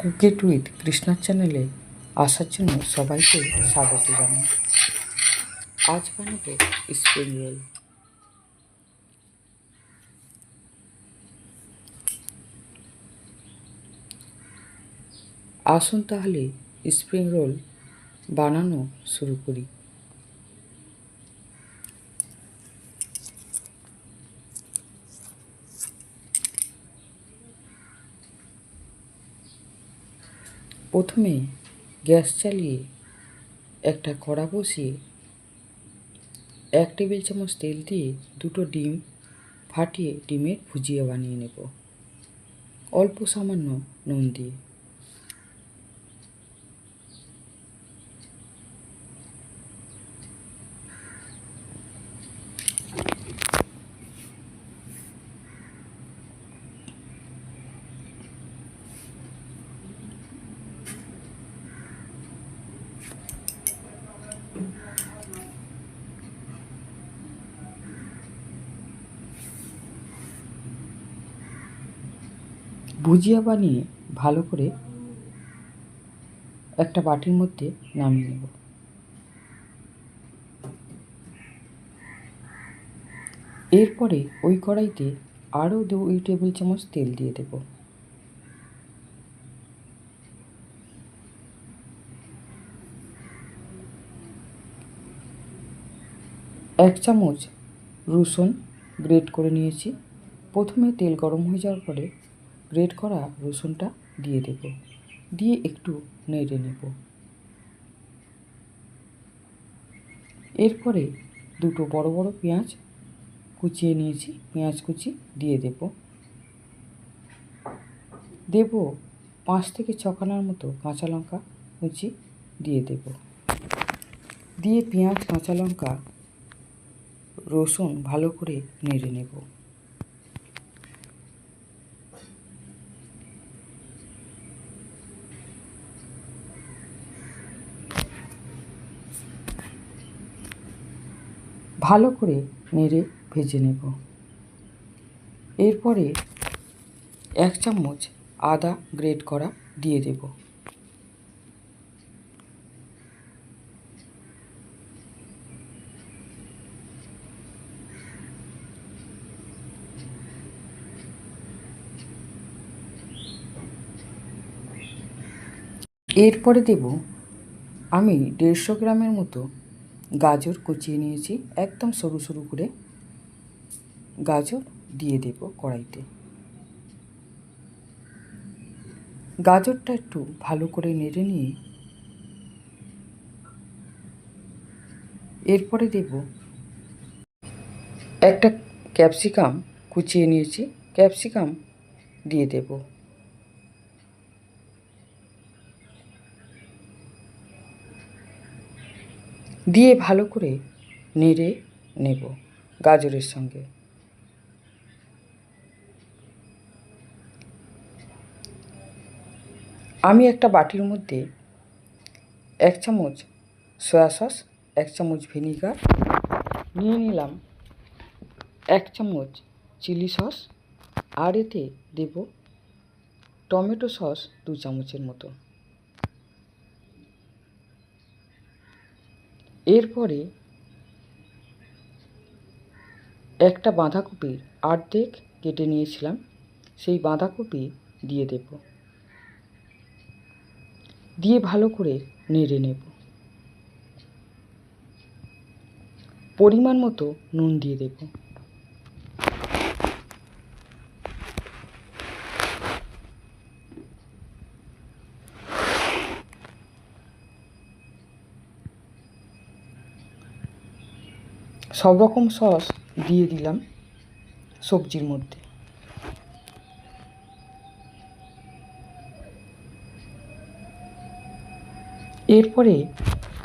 Cook it with কৃষ্ণার চ্যানেলে আসার জন্য সবাইকে স্বাগত জানাই। আজ বানাবো স্প্রিং রোল। আসুন তাহলে স্প্রিং রোল বানানো শুরু করি। প্রথমে গ্যাস চালিয়ে একটা কড়া বসিয়ে এক টেবিল চামচ তেল দিয়ে দুটো ডিম ফাটিয়ে ডিমের ভুজিয়া বানিয়ে নেব। অল্প সামান্য নুন দিয়ে। ভুজিয়া বানিয়ে ভালো করে একটা বাটির মধ্যে নামিয়ে নেব। এরপরে ওই কড়াইতে আরও দুই টেবিল চামচ তেল দিয়ে দেব। এক চামচ রসুন গ্রেট করে নিয়েছি। প্রথমে তেল গরম হয়ে যাওয়ার পরে গ্রেট করা রসুনটা দিয়ে দেব। দিয়ে একটু নেড়ে নেব। এরপরে দুটো বড় বড় পেঁয়াজ কুচিয়ে নিয়েছি, পেঁয়াজ কুচি দিয়ে দেব। দেব পাঁচ থেকে ছখানার মতো কাঁচা লঙ্কা কুচি দিয়ে দেব। দিয়ে পেঁয়াজ, কাঁচা লঙ্কা, রসুন ভালো করে নেড়ে নেব। ভালো করে নেড়ে ভেজে নেব। এরপরে এক চামচ আদা গ্রেট করা দিয়ে দেব। এরপরে দেব আমি দেড়শো গ্রামের মতো গাজর কুচিয়ে নিয়েছি, একদম সরু সরু করে গাজর দিয়ে দেব কড়াইতে। গাজরটা একটু ভালো করে নেড়ে নিয়ে এরপরে দেব একটা ক্যাপসিকাম কুচিয়ে নিয়েছি, ক্যাপসিকাম দিয়ে দেব। দিয়ে ভালো করে নেড়ে নেব গাজরের সঙ্গে। আমি একটা বাটির মধ্যে এক চামচ সয়া সস এক চামচ ভিনিগার নিয়ে নিলাম, এক চামচ চিলি সস আর এতে দেব টমেটো সস দু চামচের মতো। এরপরে একটা বাঁধাকপির অর্ধেক কেটে নিয়েছিলাম, সেই বাঁধাকপি দিয়ে দেব। দিয়ে ভালো করে নেড়ে নেব। পরিমাণ মতো নুন দিয়ে দেব। সব রকম সস দিয়ে দিলাম সবজির মধ্যে। এরপরে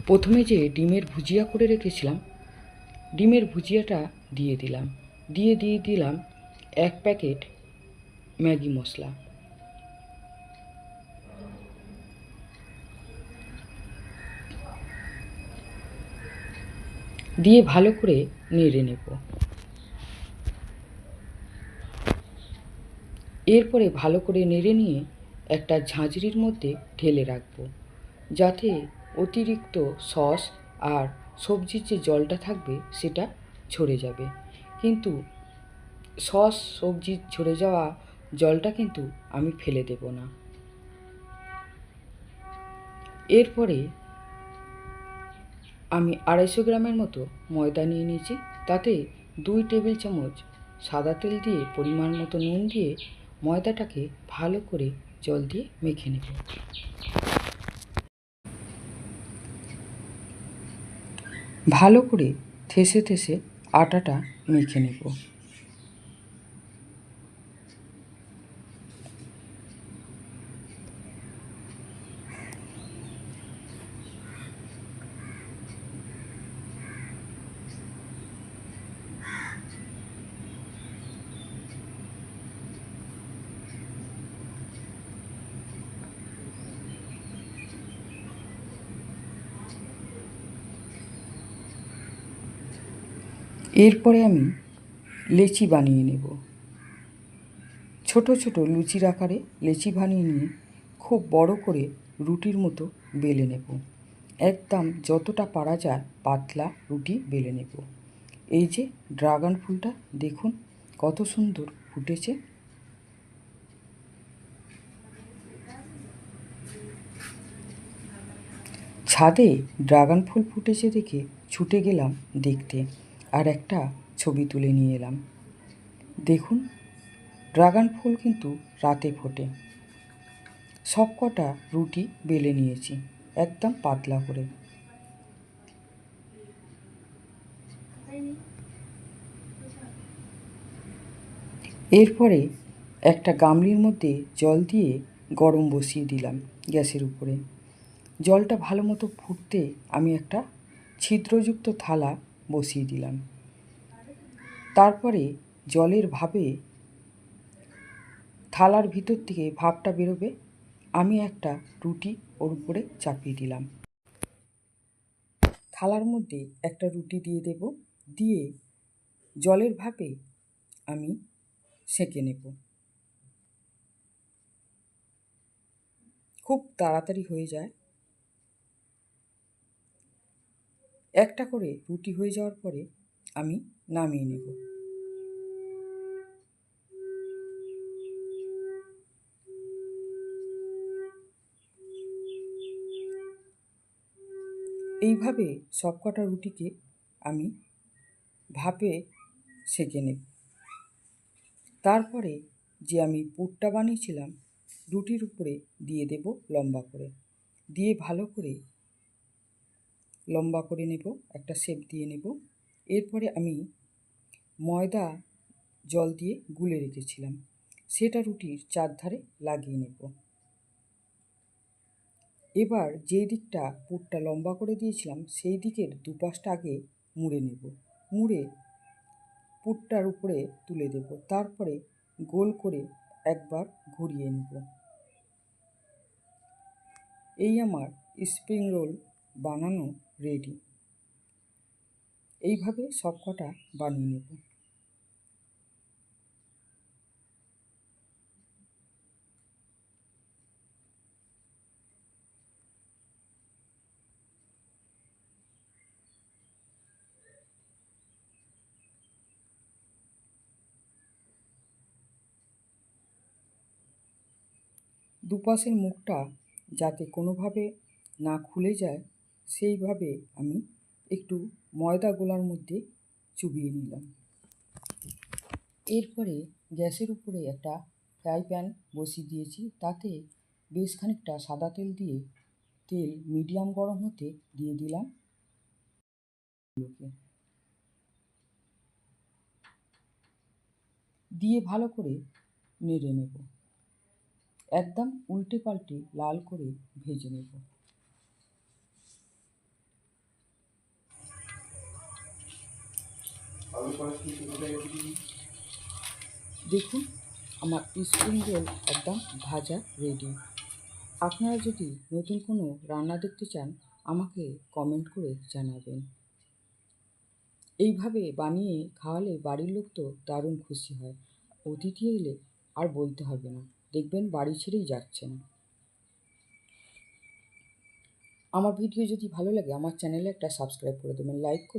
প্রথমে যে ডিমের ভুজিয়া করে রেখেছিলাম, ডিমের ভুজিয়াটা দিয়ে দিলাম। দিয়ে দিয়ে দিলাম এক প্যাকেট ম্যাগি মশলা। দিয়ে ভালো করে নেড়ে নেব। এরপরে ভালো করে নেড়ে নিয়ে একটা ঝাঁঝরির মধ্যে ঢেলে রাখব, যাতে অতিরিক্ত সস আর সবজির যে জলটা থাকবে সেটা ঝরে যাবে। কিন্তু সস, সবজির ঝরে যাওয়া জলটা কিন্তু আমি ফেলে দেব না। এরপরে আমি আড়াইশো গ্রামের মতো ময়দা নিয়ে নিয়েছি। তাতে দুই টেবিল চামচ সাদা তেল দিয়ে পরিমাণ মতো নুন দিয়ে ময়দাটাকে ভালো করে জল দিয়ে মেখে নেব। ভালো করে থেসে থেসে আটাটা মেখে নেব। এরপরে আমি লেচি বানিয়ে নেব। ছোট ছোট লুচির আকারে লেচি বানিয়ে নিয়ে খুব বড় করে রুটির মতো বেলে নেব। একদম যতটা পারা যায় পাতলা রুটি বেলে নেব। এই যে ড্রাগন ফুলটা, দেখুন কত সুন্দর ফুটেছে। ছাদে ড্রাগন ফুল ফুটেছে দেখে ছুটে গেলাম দেখতে। আর একটা ছবি তুলে নিয়ে এলাম। দেখুন, ড্রাগন ফুল কিন্তু রাতে ফোটে। সব কটা রুটি বেলে নিয়েছি, একদম পাতলা করে। এরপরে একটা গামলির মধ্যে জল দিয়ে গরম বসিয়ে দিলাম গ্যাসের উপরে। জলটা ভালো মতো ফুটতে আমি একটা ছিদ্রযুক্ত থালা বসিয়ে দিলাম। তারপরে জলের ভাবে থালার ভিতর থেকে ভাপটা বেরোবে, আমি একটা রুটি ওর উপরে চাপিয়ে দিলাম। থালার মধ্যে একটা রুটি দিয়ে দেব, দিয়ে জলের ভাপে আমি সেঁকে নেব। খুব তাড়াতাড়ি হয়ে যায়। একটা করে রুটি হয়ে যাওয়ার পরে আমি নামিয়ে নেব। এইভাবে সবকটা রুটিকে আমি ভাপে সেঁকে নেব। তারপরে যে আমি পুরটা বানিয়েছিলাম, রুটির উপরে দিয়ে দেব লম্বা করে। দিয়ে ভালো করে লম্বা করে নেব, একটা শেপ দিয়ে নেব। এরপরে আমি ময়দা, জল দিয়ে গুলে রেখেছিলাম। সেটা রুটির চারধারে লাগিয়ে নেব। এবার যেই দিকটা পুরটা লম্বা করে দিয়েছিলাম, সেই দিকের দুপাশটা আগে মুড়ে নেব। মুড়ে পুরটার উপরে তুলে দেব। তারপরে গোল করে একবার ঘুরিয়ে নেব। এই আমার স্প্রিং রোল বানানো রেডি এইভাবে সব কটা বানিয়ে নেব। দুপাশের মুখটা যাতে কোনোভাবে না খুলে যায় সেইভাবে আমি একটু ময়দা গোলার মধ্যে চুবিয়ে নিলাম। এরপরে গ্যাসের উপরে একটা ফ্রাই প্যান বসিয়ে দিয়েছি। তাতে বেশ খানিকটা সাদা তেল দিয়ে তেল মিডিয়াম গরম হতে দিয়ে দিলাম। দিয়ে ভালো করে নেড়ে নেব। একদম উল্টে পাল্টে লাল করে ভেজে নেব। দেখুন, আমার স্প্রিং রোল একদম ভাজা রেডি। আপনারা যদি নতুন কোনো রান্না দেখতে চান, আমাকে কমেন্ট করে জানাবেন। এইভাবে বানিয়ে খাওয়ালে বাড়ির লোক তো দারুণ খুশি হয়। অতিথি এলে আর বলতে হবে না, দেখবেন বাড়ি ছেড়েই যাচ্ছে না আমার ভিডিও যদি ভালো লাগে, আমার চ্যানেলে একটা সাবস্ক্রাইব করে দেবেন, লাইক করে